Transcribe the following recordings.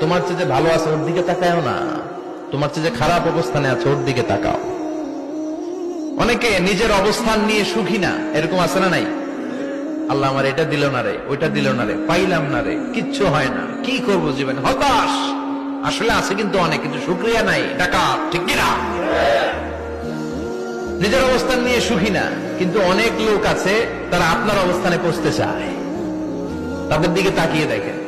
তোমার চেয়ে যে ভালো আছে, ওর দিকে তাকায়ও না। তোমার চেয়ে যে খারাপ অবস্থানে আছে, ওর দিকে তাকাও। অনেকে নিজের অবস্থান নিয়ে সুখী না, এরকম আছে না নাই? আল্লাহ আমার এটা দিল না রে, ওইটা দিল না রে, পাইলাম না রে, কিচ্ছু হয় না। কি করব জীবনে? হতাশ! আসলে আছে কিন্তু অনেক, কিন্তু শুক্রিয়া নাই টাকা ঠিক কিনা? নিজের অবস্থান নিয়ে সুখী না, কিন্তু অনেক লোক আছে, তারা আপনার অবস্থানে পৌঁছতে চায়। তাদের দিকে তাকিয়ে দেখেন।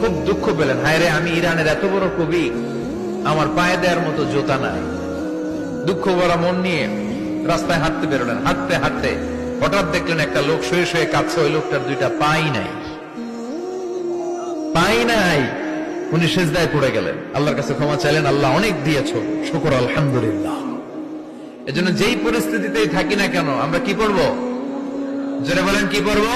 খুব দুঃখ পেলেন। হায় রে আমি ইরানের এত বড় কবি, আমার পায়ে দেওয়ার মতো জুতা নাই। দুঃখ ভরা মন নিয়ে রাস্তায় হাঁটতে বেরোলেন। হাঁটতে হাঁটতে হঠাৎ দেখলেন একটা লোক শুয়ে শুয়ে কাঁদছে। ওই লোকটার দুইটা পাই নাই। পাই নাই। উনি সেজদায় পড়ে গেলেন। আল্লাহর কাছে ক্ষমা চাইলেন। আল্লাহ অনেক দিয়েছ। শুকর, আলহামদুলিল্লাহ। এজন্য যেই পরিস্থিতিতেই থাকি না কেন, আমরা কি পড়ব? জোরে বলেন, কি পড়ব?